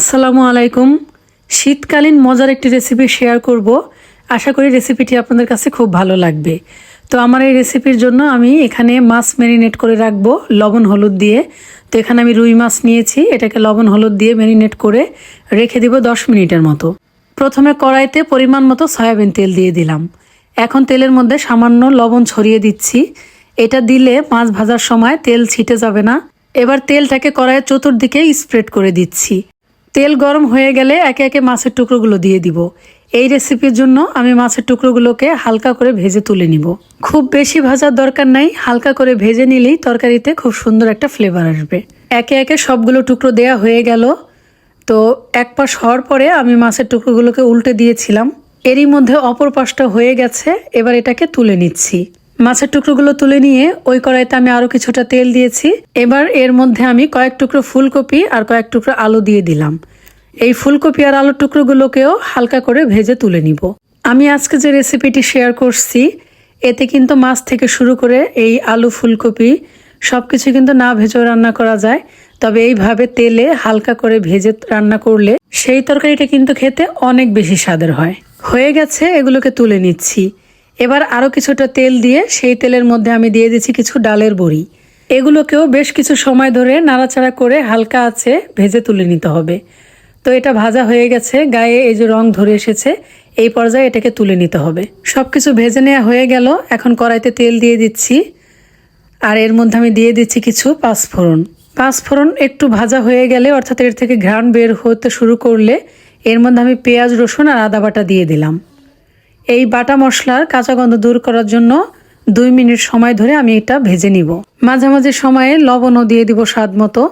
আসসালামু আলাইকুম। শীতকালীন মজার একটি রেসিপি শেয়ার করব। আশা করি রেসিপিটি আপনাদের কাছে খুব ভালো লাগবে। তো আমার এই রেসিপির জন্য আমি এখানে মাছ ম্যারিনেট করে রাখব, লবণ, হলুদ দিয়ে। তো এখানে আমি রুই মাছ নিয়েছি, এটাকে লবণ, হলুদ দিয়ে ম্যারিনেট করে রেখে দিব দশ মিনিটের মতো। প্রথমে কড়াইতে পরিমাণ মতো সয়াবিন তেল দিয়ে দিলাম। এখন তেলের মধ্যে সামান্য লবণ ছড়িয়ে দিচ্ছি। এটা দিলে মাছ ভাজার সময় তেল ছিটে যাবে না। এবার তেলটাকে কড়াইয়ের চতুর্দিকে স্প্রেড করে দিচ্ছি। তেল গরম হয়ে গেলে একে একে মাছের টুকরোগুলো দিয়ে দিব। এই রেসিপির জন্য আমি মাছের টুকরোগুলোকে হালকা করে ভেজে তুলে নিব। খুব বেশি ভাজার দরকার নাই, হালকা করে ভেজে নিলেই তরকারিতে খুব সুন্দর একটা ফ্লেভার আসবে। একে একে সবগুলো টুকরো দেয়া হয়ে গেল। তো এক পাশ হওয়ার পরে আমি মাছের টুকরোগুলোকে উল্টে দিয়েছিলাম। এরই মধ্যে অপর পাশটা হয়ে গেছে, এবার এটাকে তুলে নিচ্ছি। মাছের টুকরোগুলো তুলে নিয়ে ওই কড়াইতে আমি আরও কিছুটা তেল দিয়েছি। এবার এর মধ্যে আমি কয়েক টুকরো ফুলকপি আর কয়েক টুকরো আলু দিয়ে দিলাম। এই ফুলকপি আর আলুর টুকরোগুলোকেও হালকা করে ভেজে তুলে নিব। আমি আজকে যে রেসিপিটি শেয়ার করছি, এতে কিন্তু মাছ থেকে শুরু করে এই আলু ফুলকপি সব কিছু কিন্তু না ভেজেও রান্না করা যায়। তবে এইভাবে তেলে হালকা করে ভেজে রান্না করলে সেই তরকারিটা কিন্তু খেতে অনেক বেশি স্বাদের হয়। হয়ে গেছে, এগুলোকে তুলে নিচ্ছি। এবার আরও কিছুটা তেল দিয়ে সেই তেলের মধ্যে আমি দিয়ে দিচ্ছি কিছু ডালের বড়ি। এগুলোকেও বেশ কিছু সময় ধরে নাড়াচাড়া করে হালকা আছে ভেজে তুলে নিতে হবে। তো এটা ভাজা হয়ে গেছে, গায়ে এই যে রং ধরে এসেছে, এই পর্যায়ে এটাকে তুলে নিতে হবে। সব কিছু ভেজে নেওয়া হয়ে গেল, এখন কড়াইতে তেল দিয়ে দিচ্ছি। আর এর মধ্যে আমি দিয়ে দিচ্ছি কিছু পাঁচফোড়ন। পাঁচফোড়ন একটু ভাজা হয়ে গেলে, অর্থাৎ এর থেকে ঘ্রাণ বের হতে শুরু করলে, এর মধ্যে আমি পেঁয়াজ, রসুন আর আদা বাটা দিয়ে দিলাম। এই বাটা মশলার কাঁচা গন্ধ দূর করার জন্য দুই মিনিট সময় ধরে আমি এটা ভেজে নিব। মাঝামাঝি সময়ে লবণও দিয়ে দিব স্বাদ মতো।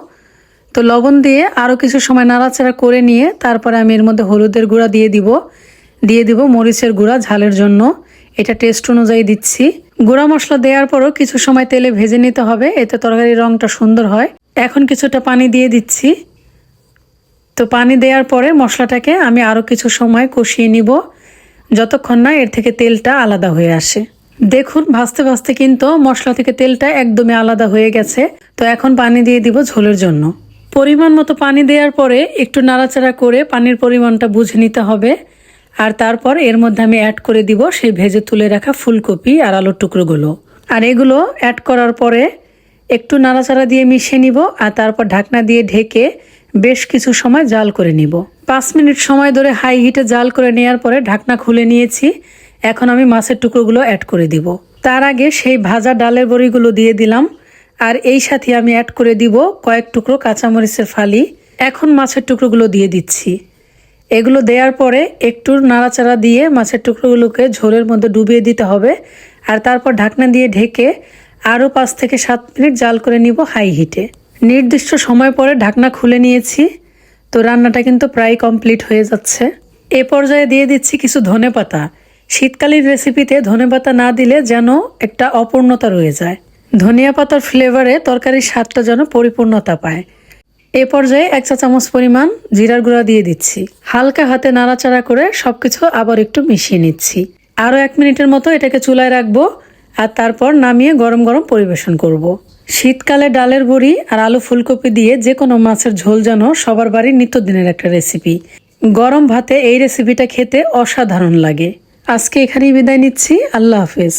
তো লবণ দিয়ে আরও কিছু সময় নাড়াচাড়া করে নিয়ে তারপরে আমি এর মধ্যে হলুদের গুঁড়া দিয়ে দিব। দিয়ে দিব মরিচের গুঁড়া ঝালের জন্য। এটা টেস্ট অনুযায়ী দিচ্ছি। গুঁড়া মশলা দেওয়ার পরও কিছু সময় তেলে ভেজে নিতে হবে। এতে তরকারির রংটা সুন্দর হয়। এখন কিছুটা পানি দিয়ে দিচ্ছি। তো পানি দেওয়ার পরে মশলাটাকে আমি আরও কিছু সময় কষিয়ে নিব। যতক্ষণ না এর থেকে তেলটা আলাদা হয়ে আসে। দেখুন, ভাজতে ভাজতে কিন্তু মশলা থেকে তেলটা একদমই আলাদা হয়ে গেছে। তো এখন পানি দিয়ে দিব ঝোলের জন্য। পরিমাণ মতো পানি দেওয়ার পরে একটু নাড়াচাড়া করে পানির পরিমাণটা বুঝে নিতে হবে। আর তারপর এর মধ্যে আমি অ্যাড করে দিব সেই ভেজে তুলে রাখা ফুলকপি আর আলুর টুকরোগুলো। আর এগুলো অ্যাড করার পরে একটু নাড়াচাড়া দিয়ে মিশিয়ে নিব আর তারপর ঢাকনা দিয়ে ঢেকে বেশ কিছু সময় জাল করে নিব। পাঁচ মিনিট সময় ধরে হাই হিটে জাল করে নেওয়ার পরে ঢাকনা খুলে নিয়েছি। এখন আমি মাছের টুকরোগুলো অ্যাড করে দিব। তার আগে সেই ভাজা ডালের বড়িগুলো দিয়ে দিলাম। আর এই সাথে আমি অ্যাড করে দিব কয়েক টুকরো কাঁচামরিচের ফালি। এখন মাছের টুকরোগুলো দিয়ে দিচ্ছি। এগুলো দেওয়ার পরে একটু নাড়াচাড়া দিয়ে মাছের টুকরোগুলোকে ঝোলের মধ্যে ডুবিয়ে দিতে হবে। আর তারপর ঢাকনা দিয়ে ঢেকে আরও পাঁচ থেকে সাত মিনিট জাল করে নিব হাই হিটে। নির্দিষ্ট সময় পরে ঢাকনা খুলে নিয়েছি। তো রান্নাটা কিন্তু প্রায় কমপ্লিট হয়ে যাচ্ছে। এ পর্যায়ে দিয়ে দিচ্ছি কিছু ধনে পাতা। শীতকালীন রেসিপিতে ধনে পাতা না দিলে যেন একটা অপূর্ণতা রয়ে যায়। ধনিয়া পাতার ফ্লেভারে তরকারির স্বাদটা যেন পরিপূর্ণতা পায়। এ পর্যায়ে এক চা চামচ পরিমাণ জিরার গুঁড়া দিয়ে দিচ্ছি। হালকা হাতে নাড়াচাড়া করে সবকিছু আবার একটু মিশিয়ে নিচ্ছি। আরও এক মিনিটের মতো এটাকে চুলায় রাখব আর তারপর নামিয়ে গরম গরম পরিবেশন করব। শীতকালে ডালের বড়ি আর আলু ফুলকপি দিয়ে যে কোনো মাছের ঝোল যেন সবার বাড়ির নিত্যদিনের একটা রেসিপি গরম ভাতে এই রেসিপিটা খেতে অসাধারণ লাগে। আজকে এখানেই বিদায় নিচ্ছি। আল্লাহ হাফেজ।